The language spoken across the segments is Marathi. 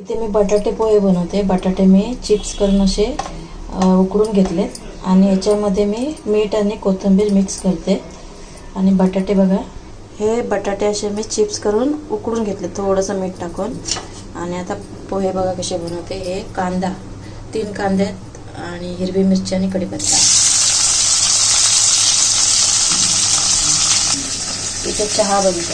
इथे मी बटाटे पोहे बनवते. बटाटे मी चिप्स करून असे उकडून घेतलेत आणि याच्यामध्ये मी मीठ आणि कोथिंबीर मिक्स करते. आणि बटाटे बघा हे बटाटे असे मी चिप्स करून उकडून घेतले. थोडंसं मीठ टाकून. आणि आता पोहे बघा कसे बनवते. हे कांदा तीन कांदे आहेत आणि हिरवी मिरची आणि कढीपत्ता. इथे चहा बनतो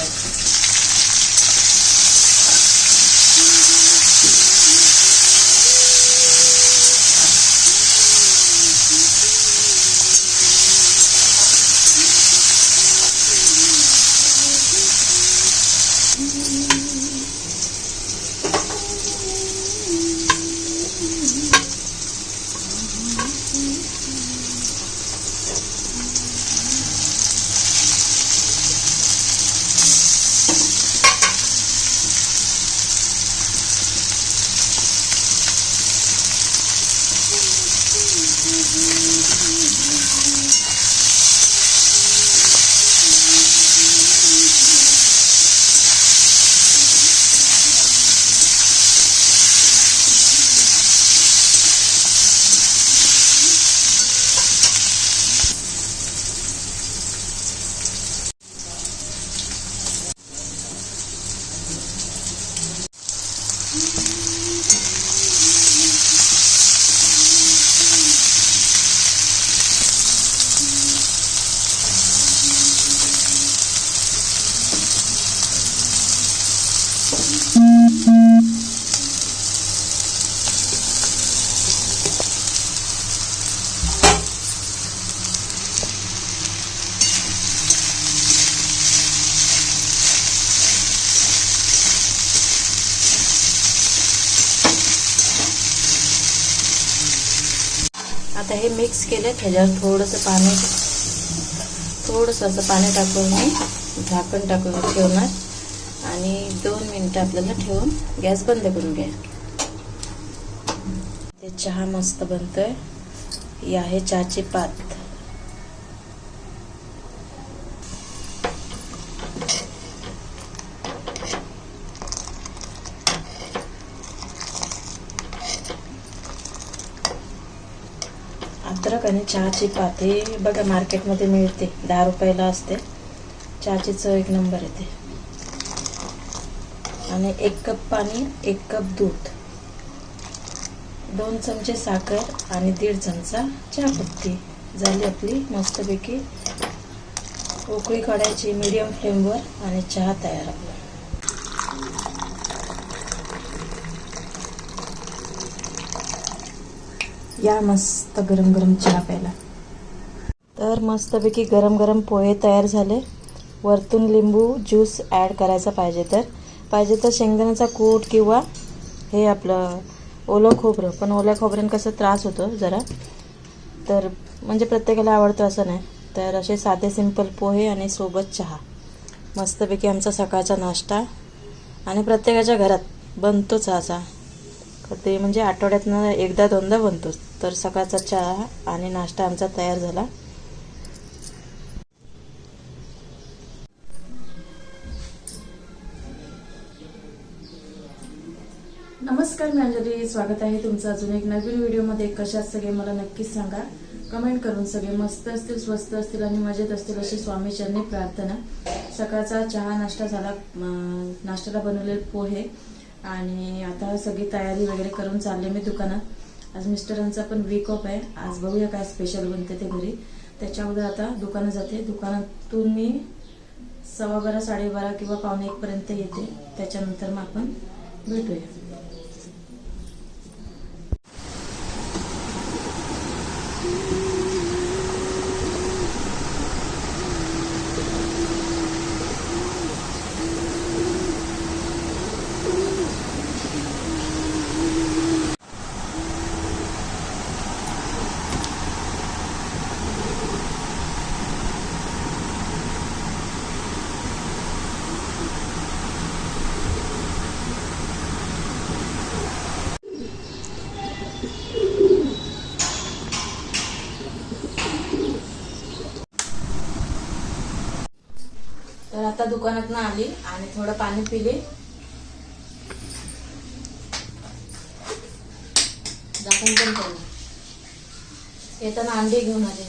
हे मिक्स केले त्याच्यावर थोडंसं पाणी थोडंसं असं पाणी टाकून मी झाकण टाकून ठेवणार. आणि दोन मिनटं आपल्याला ठेवून गॅस बंद करून घ्या. ते चहा मस्त बनतोय. ही आहे चहाची पात. अद्रक आणि चहाची पाती बघा मार्केटमध्ये मिळते. दहा रुपयाला असते. चहाची चव एक नंबर येते. आणि एक कप पाणी एक कप दूध. दोन चमचे साखर आणि दीड चमचा चहापत्ती. झाली आपली मस्तपैकी उकळी काढायची मीडियम फ्लेमवर आणि चहा तयार आपला. या मस्त गरम गरम चहा प्यायला. तर मस्तपैकी गरम गरम पोहे तयार झाले. वरतून लिंबू ज्यूस ॲड करायचा पाहिजे तर. पाहिजे तर शेंगदाण्याचा कूट किंवा हे आपलं ओलं खोबरं पण ओल्या खोबऱ्यानं कसं त्रास होतो जरा. तर म्हणजे प्रत्येकाला आवडतं असं नाही. तर असे साधे सिंपल पोहे आणि सोबत चहा. मस्तपैकी आमचा सकाळचा नाश्ता. आणि प्रत्येकाच्या घरात बनतोच हा असा. ते म्हणजे आठवड्यातनं एकदा दोनदा बनतोच. तर सकाळचा चहा आणि नाश्ता आमचा तयार झाला. नमस्कार मी अंजली स्वागत आहे तुमचं अजून एक नवीन व्हिडिओमध्ये. कशात सगळे मला नक्कीच सांगा. कमेंट करून सगळे मस्त असतील स्वस्त असतील आणि मजेत असतील अशी स्वामीचरणी प्रार्थना. सकाळचा चहा नाश्ता झाला नाश्त्याला बनवलेले पोहे. आणि आता सगळी तयारी वगैरे करून चालले मी दुकानात. आज मिस्टरांचा पण वीक ऑफ आहे. आज बघूया काय स्पेशल बनते ते घरी. त्याच्या अगोदर आता दुकानात जाते. दुकानातून मी सव्वा बारा साडेबारा किंवा पावणे एकपर्यंत येते. त्याच्यानंतर मग आपण भेटूया तर आता दुकानात आली आणि थोडं पाणी पिले. झाकण पण करू येताना अंडी घेऊन आले.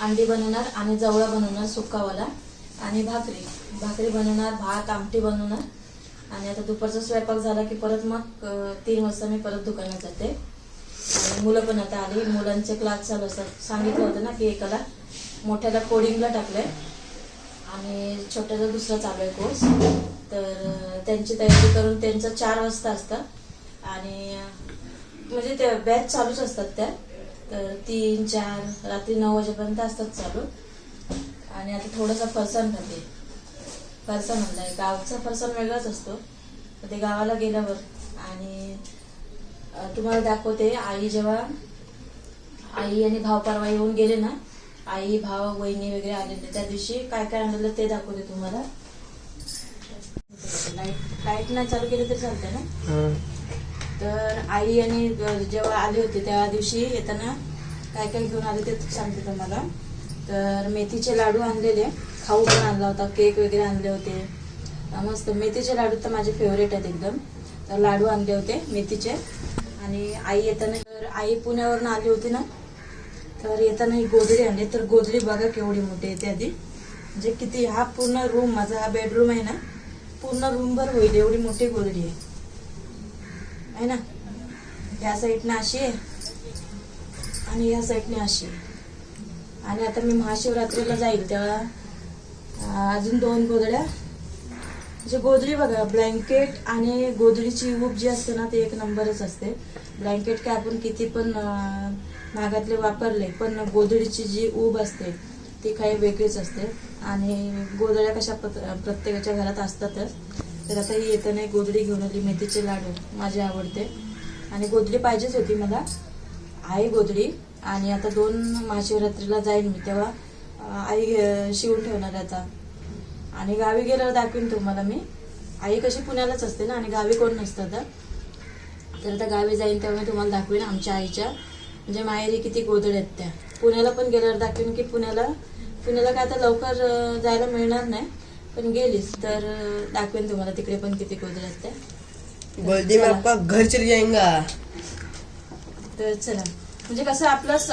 अंडी बनवणार आणि जवळा बनवणार सुकावाला आणि भाकरी. भाकरी बनवणार भात आमटी बनवणार. आणि आता दुपारचा स्वयंपाक झाला की परत मग तीन वाजता मी परत दुकानात जाते. आणि मुलं पण आता आली. मुलांचे क्लास चालू असतात. सांगितलं होतं ना की एकाला मोठ्याला कोडिंगला टाकलंय. आणि छोट्याचा दुसरा चालू आहे कोर्स तर त्यांची तयारी करून त्यांचं चार वाजता असतं. आणि म्हणजे ते बॅच चालूच असतात त्या. तर तीन चार रात्री नऊ वाजेपर्यंत असतात चालू. आणि आता थोडंसं फरसाण खाते फरसाण म्हणलाय गावचा फरसाण वेगळाच असतो. तर ते गावाला गेल्यावर. आणि तुम्हाला दाखवते आई जेव्हा आई आणि भाव परवा येऊन गेले ना आई भाव वहिनी वगैरे आलेले त्या दिवशी. काय काय आणलेलं ते दाखवते तुम्हाला. लाइट लाइट नाही चालू केली तरी चालते ना? तर आई आणि जेव्हा आले होते त्या दिवशी येताना काय काय घेऊन आले ते सांगते तुम्हाला. तर मेथीचे लाडू आणलेले. खाऊ पण आणला होता केक वगैरे आणले होते. मस्त. मेथीचे लाडू तर माझे फेवरेट आहेत एकदम. तर लाडू आणले होते मेथीचे. आणि आई येताना तर आई पुण्यावरून आली होती ना? तर येताना ही गोधडी आणली. तर गोधडी बघा केवढी मोठी येते आधी. म्हणजे किती हा पूर्ण रूम माझा हा बेडरूम आहे ना पूर्ण रूमभर होईल. एवढी मोठी गोधडी आहे. आहे ना? या साईडनं अशी आहे. आणि या साईडने अशी आहे. आणि आता मी महाशिवरात्रीला जाईल तेव्हा अजून दोन गोधड्या. म्हणजे गोधडी बघा ब्लँकेट आणि गोधडीची ऊब जी असते ना ती एक नंबरच असते. ब्लँकेट काय आपण किती पण भागातले वापरले पण गोधडीची जी ऊब असते ती काही वेगळीच असते. आणि गोधड्या कशा प्रत्येकाच्या घरात असतातच तर आता ही येताना गोधडी घेऊन आली मेथीचे लाडू माझे आवडते. आणि गोधडी पाहिजेच होती मला. आहे गोधडी आणि आता दोन महाशिवरात्रीला जाईन मी तेव्हा आई शिवून ठेवणार आहे आता. आणि गावी गेल्यावर दाखवीन तुम्हाला मी. आई कशी पुण्यालाच असते ना आणि गावी कोण नसतं तर आता गावी जाईन तेव्हा मी तुम्हाला दाखवीन आमच्या आईच्या. म्हणजे माहेरी किती गोदड आहेत त्या. पुण्याला पण गेल्यावर दाखवीन की पुण्याला पुण्याला काय आता लवकर जायला मिळणार नाही. पण गेलीस तर दाखवेन तुम्हाला तिकडे पण किती गोदड आहेत त्या. गोल्डी में आपका घर चल जाएगा तर चला. म्हणजे कसं आपलं स-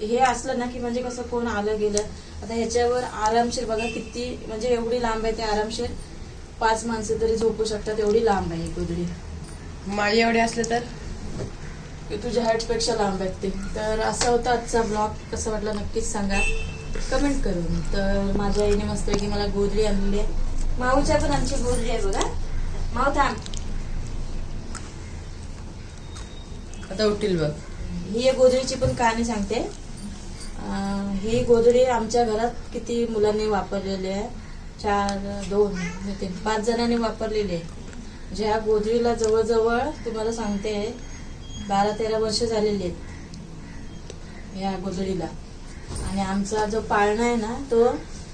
हे असलं ना की म्हणजे कसं कोण आलं गेलं. आता ह्याच्यावर आरामशीर बघा किती म्हणजे एवढी लांब आहे ते आरामशीर. पाच माणसं तरी झोपू शकतात एवढी लांब आहे ही गोधडी. माझे एवढे असले तर? तुझ्या हाईटपेक्षा लांब आहेत ते. तर असा होता आजचा ब्लॉग कसा वाटला नक्कीच सांगा. कमेंट करून. तर माझ्या आईने मस्तपैकी मला गोधडी आणलेली आहे. माऊच्या पण आमची गोधडी आहे बघा. माऊ थांब. आता उठील बघ. ही गोधडीची पण कहाणी सांगते. ही गोधडी आमच्या घरात किती मुलांनी वापरलेली आहे. चार दोन तीन पाच जणांनी वापरलेली आहे. म्हणजे ह्या गोधडीला जवळजवळ तुम्हाला सांगते बारा तेरा वर्ष झालेली आहेत या गोधडीला. आणि आमचा जो पाळणा आहे ना तो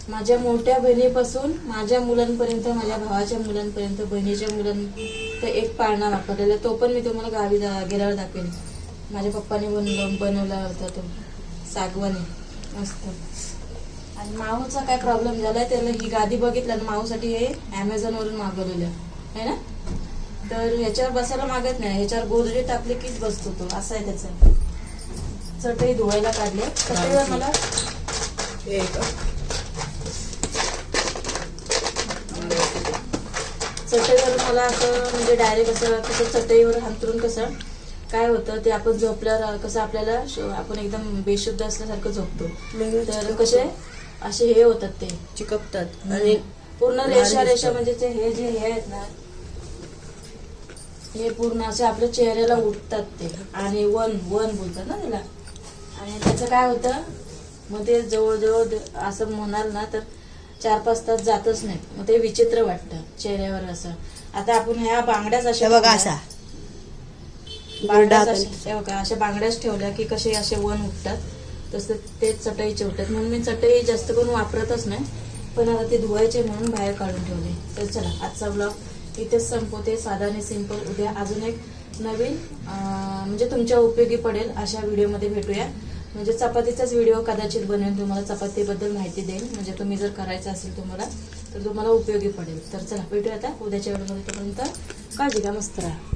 माझ्या मोठ्या बहिणीपासून माझ्या मुलांपर्यंत माझ्या भावाच्या मुलांपर्यंत बहिणीच्या मुलांपर्यंत एक पाळणा वापरलेला तो पण मी तुम्हाला गावी दा गेल्यावर दाखवेन. माझ्या पप्पाने बनवलं बनवला होता तो. सागवानी. मस्त. आणि माऊचा काय प्रॉब्लेम झालाय? त्याला ही गादी बघितलं ना माऊसाठी हे ॲमेझॉनवरून मागवलेलं आहे. ना? तर ह्याच्यावर बसायला मागत नाही. ह्याच्यावर गोदडी टाकली कीच बसतो तो. असं आहे त्याचं. चटई धुवायला काढले. चटईवर मला चटईवर मला असं म्हणजे डायरेक्ट असं कसं चटईवर हांतरून कसं काय होतं ते आपण झोपल्यावर कसं आपल्याला आपण एकदम बेशुद्ध असल्यासारखं झोपतो. तर कसे असे हे होतात ते. चिकपतात आणि पूर्ण रेषा रेषा. म्हणजे ते हे जे हे आहेत ना हे पूर्ण असे आपल्या चेहऱ्याला उठतात ते. आणि वन वन बोलतात ना त्याला. आणि त्याचं काय होतं? मग ते जवळजवळ असं म्हणाल ना तर चार पाच तास जातच नाहीत. मग ते विचित्र वाटतं चेहऱ्यावर असं. आता आपण ह्या बांगड्याच अशा बघा असा बांगड्याच अशा- बघा अशा बांगड्याच ठेवल्या की कसे असे वन उठतात. तसं ते चटईचे उठतात म्हणून मी चटई जास्त करून वापरतच नाही. पण आता ते धुवायचे म्हणून बाहेर काढून ठेवले. तर चला आजचा ब्लॉग इथेच संपवते साधा आणि सिंपल उद्या अजून एक नवीन म्हणजे तुमच्या उपयोगी पडेल अशा व्हिडिओमध्ये भेटूया. म्हणजे चपातीचाच व्हिडिओ कदाचित बनवेन तुम्हाला चपातीबद्दल माहिती देईन. म्हणजे तुम्ही जर करायचं असेल तुम्हाला तर तुम्हाला उपयोगी पडेल. तर चला भेटूया आता उद्याच्या व्हिडिओमध्ये. तोपर्यंत काळजी घ्या मस्त राहा.